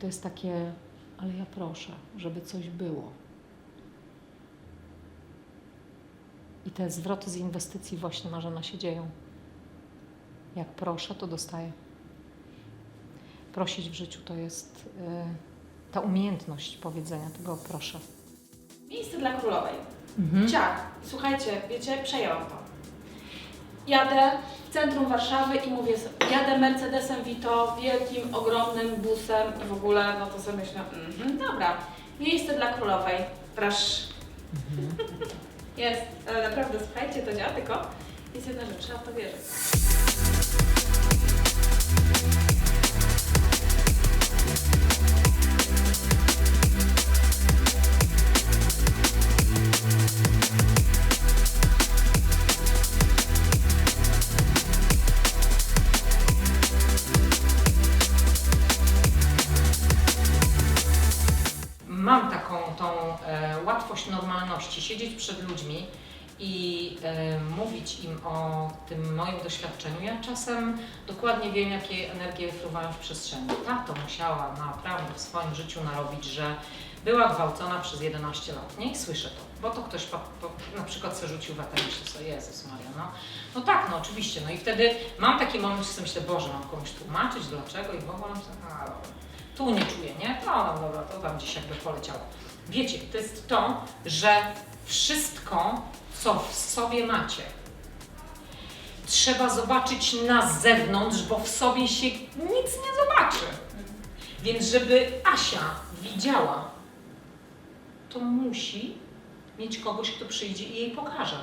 to jest takie, ale ja proszę, żeby coś było. I te zwroty z inwestycji właśnie Marzena się dzieją. Jak proszę, to dostaję. Prosić w życiu to jest y, ta umiejętność powiedzenia tego proszę. Miejsce dla królowej. Mhm. Ciach. Słuchajcie, wiecie, przejęłam to. Jadę w centrum Warszawy i mówię, sobie, jadę Mercedesem Vito, wielkim, ogromnym busem i w ogóle, no to sobie myślę, mhm, dobra, miejsce dla królowej, proszę. Jest, ale naprawdę, słuchajcie, to działa, tylko jest jedna rzecz, trzeba to wierzyć. Normalności, siedzieć przed ludźmi i e, mówić im o tym moim doświadczeniu. Ja czasem dokładnie wiem, jakie energie fruwają w przestrzeni. Tato musiała naprawdę w swoim życiu narobić, że była gwałcona przez 11 lat. Nie I słyszę to, bo to ktoś po, po, na przykład sobie rzucił w eter, myślę sobie, Jezus Maria, no. no tak, no oczywiście. No i wtedy mam taki moment, że myślę, Boże, mam komuś tłumaczyć, dlaczego i w ogóle tu nie czuję, nie? To no dobra, to tam gdzieś jakby poleciało. Wiecie, to jest to, że wszystko, co w sobie macie, trzeba zobaczyć na zewnątrz, bo w sobie się nic nie zobaczy. Więc żeby Asia widziała, to musi mieć kogoś, kto przyjdzie i jej pokaże.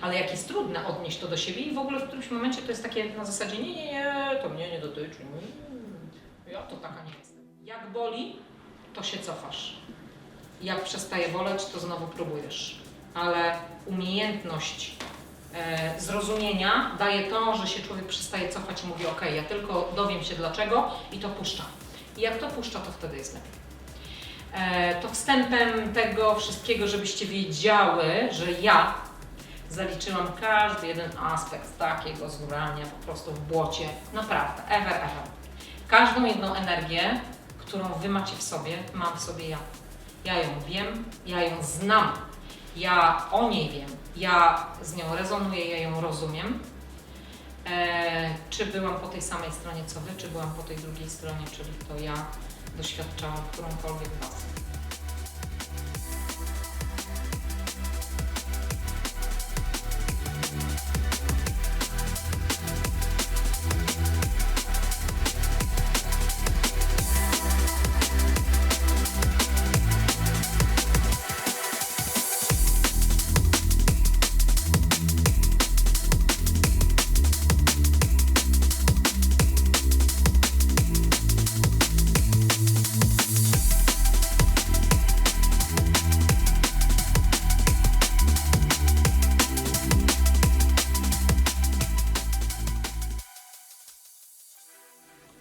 Ale jak jest trudne odnieść to do siebie i w ogóle w którymś momencie to jest takie na zasadzie nie, nie, nie, to mnie nie dotyczy. Ja to taka nie jestem. Jak boli, to się cofasz. Jak przestaje boleć, to znowu próbujesz. Ale umiejętność e, zrozumienia daje to, że się człowiek przestaje cofać i mówi ok, ja tylko dowiem się dlaczego i to puszcza. I jak to puszcza, to wtedy jest lepiej. E, to wstępem tego wszystkiego, żebyście wiedziały, że ja zaliczyłam każdy jeden aspekt takiego zgórania po prostu w błocie. Naprawdę, ever, ever. Każdą jedną energię, którą wy macie w sobie, mam w sobie ja. Ja ją wiem, ja ją znam, ja o niej wiem, ja z nią rezonuję, ja ją rozumiem. E, czy byłam po tej samej stronie co wy, czy byłam po tej drugiej stronie, czyli to ja doświadczałam którąkolwiek was.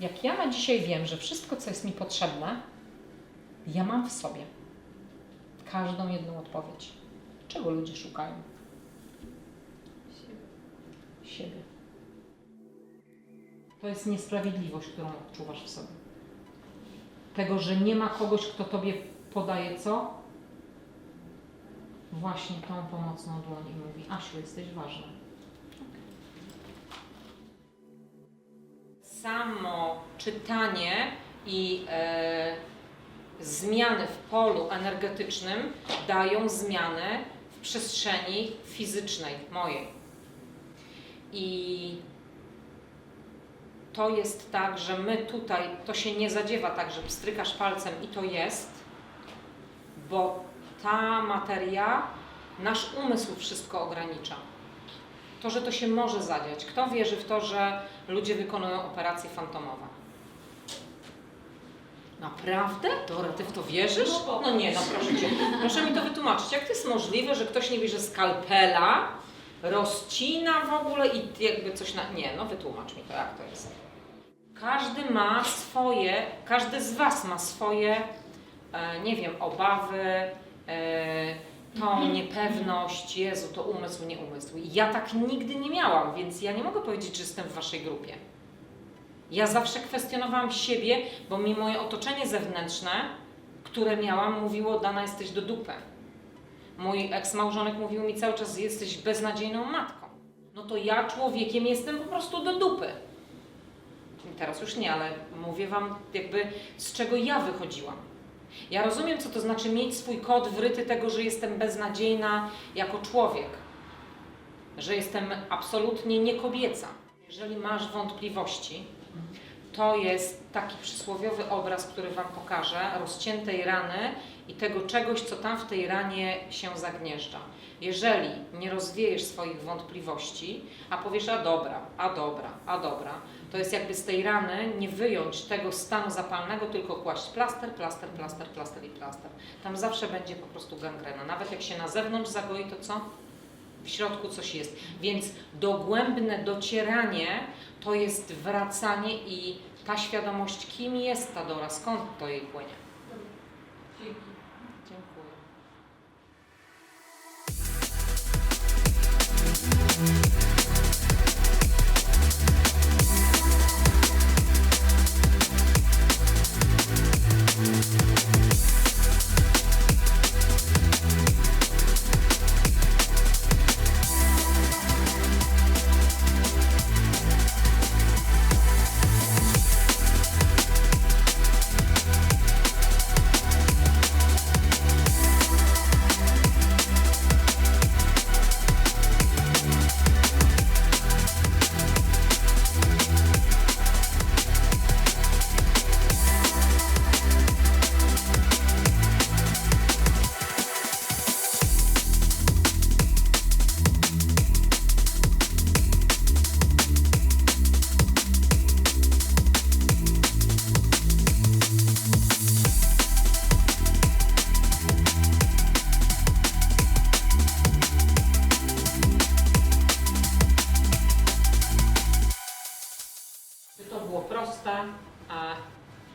Jak ja na dzisiaj wiem, że wszystko, co jest mi potrzebne, ja mam w sobie. Każdą jedną odpowiedź. Czego ludzie szukają? Siebie. To jest niesprawiedliwość, którą odczuwasz w sobie. Tego, że nie ma kogoś, kto tobie podaje co? Właśnie tą pomocną dłoń i mówi: Asiu, jesteś ważna. Samo czytanie i e, zmiany w polu energetycznym dają zmianę w przestrzeni fizycznej mojej. I to jest tak, że my tutaj, to się nie zadziewa tak, że pstrykasz palcem i to jest, bo ta materia, nasz umysł wszystko ogranicza to, że to się może zadziać. Kto wierzy w to, że ludzie wykonują operacje fantomowe? Naprawdę? Dora, ty w to wierzysz? No nie, no proszę Cię. Proszę mi to wytłumaczyć. Jak to jest możliwe, że ktoś nie bierze skalpela, rozcina w ogóle i jakby coś na... Nie, no wytłumacz mi to, jak to jest. Każdy ma swoje, każdy z Was ma swoje, e, nie wiem, obawy, e, tą niepewność, Jezu, to umysł, nie umysł. Ja tak nigdy nie miałam, więc ja nie mogę powiedzieć, że jestem w waszej grupie. Ja zawsze kwestionowałam siebie, bo mi moje otoczenie zewnętrzne, które miałam, mówiło, Dana, jesteś do dupy. Mój eks-małżonek mówił mi cały czas, jesteś beznadziejną matką. No to ja człowiekiem jestem po prostu do dupy. Teraz już nie, ale mówię Wam jakby z czego ja wychodziłam. Ja rozumiem, co to znaczy mieć swój kod wryty tego, że jestem beznadziejna jako człowiek, że jestem absolutnie niekobieca. Jeżeli masz wątpliwości, to jest taki przysłowiowy obraz, który Wam pokażę, rozciętej rany i tego czegoś, co tam w tej ranie się zagnieżdża. Jeżeli nie rozwiejesz swoich wątpliwości, a powiesz, a dobra, a dobra, a dobra, to jest jakby z tej rany nie wyjąć tego stanu zapalnego, tylko kłaść plaster, plaster, plaster, plaster i plaster. Tam zawsze będzie po prostu gangrena. Nawet jak się na zewnątrz zagoi, to co? W środku coś jest. Więc dogłębne docieranie to jest wracanie i ta świadomość, kim jest ta Dora, skąd to jej płynie. Czy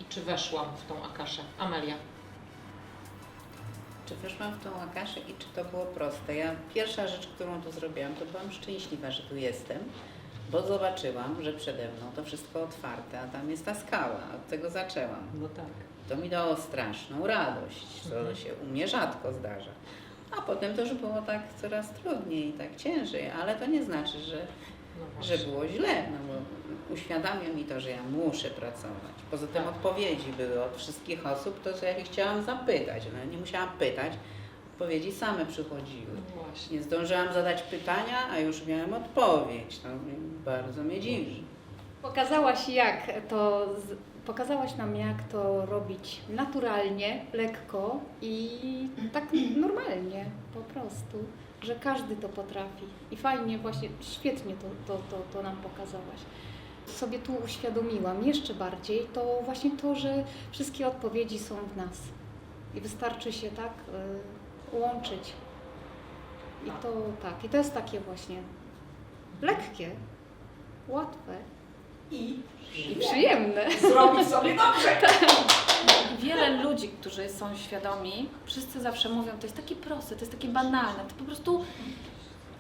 i czy weszłam w tą akaszę? Amelia. Czy weszłam w tą akaszę i czy to było proste? Ja pierwsza rzecz, którą tu zrobiłam, to byłam szczęśliwa, że tu jestem, bo zobaczyłam, że przede mną to wszystko otwarte, a tam jest ta skała. Od tego zaczęłam. No tak. To mi dało straszną radość, co Mhm. się u mnie rzadko zdarza. A potem to już było tak coraz trudniej, tak ciężej, ale to nie znaczy, że, No że było źle, no bo uświadamia mi to, że ja muszę pracować. Poza tym Tak. odpowiedzi były od wszystkich osób, to że ja ich chciałam zapytać, no nie musiałam pytać, odpowiedzi same przychodziły. No. Nie zdążyłam zadać pytania, a już miałem odpowiedź. No, bardzo mnie dziwi. Pokazałaś jak to, pokazałaś nam jak to robić naturalnie, lekko i tak normalnie po prostu, że każdy to potrafi. I fajnie właśnie, świetnie to, to, to, to nam pokazałaś. Sobie tu uświadomiłam jeszcze bardziej to właśnie to, że wszystkie odpowiedzi są w nas. I wystarczy się tak y, łączyć. I to tak, i to jest takie właśnie lekkie, łatwe I i przyjemne. zrobić sobie dobrze. Wiele ludzi, którzy są świadomi, wszyscy zawsze mówią, to jest takie proste, to jest takie banalne, to po prostu,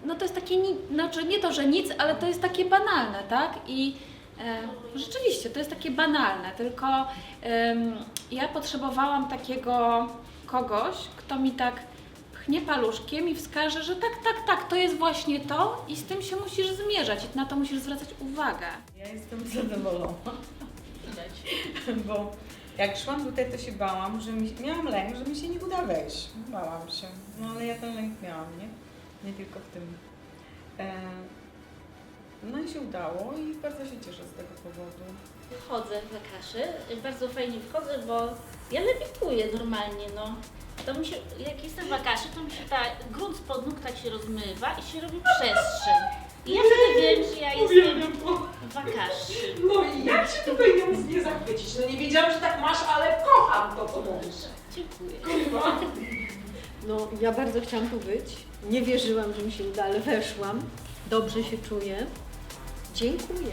no to jest takie, ni- znaczy nie to, że nic, ale to jest takie banalne, tak? I e, rzeczywiście, to jest takie banalne, tylko em, ja potrzebowałam takiego kogoś, kto mi tak pchnie paluszkiem i wskaże, że tak, tak, tak, to jest właśnie to i z tym się musisz zmierzać i na to musisz zwracać uwagę. Ja jestem zadowolona. Bo jak szłam tutaj, to się bałam, że mi, miałam lęk, że mi się nie uda wejść. Bałam się. No ale ja ten lęk miałam, nie? Nie tylko w tym. E, no i się udało i bardzo się cieszę z tego powodu. Wchodzę w kaszy, bardzo fajnie wchodzę, bo ja lewituję normalnie, no. To mi się, jak jestem w akaszy, to mi się ta grunt spod nóg tak się rozmywa i się robi przestrzeń. I ja wtedy wiem, że ja jestem No i jak się tutaj nie nie zachwycić? No nie wiedziałam, że tak masz, ale kocham to, co mówisz. Dziękuję. No, ja bardzo chciałam tu być. Nie wierzyłam, że mi się uda, ale weszłam. Dobrze się czuję. Dziękuję.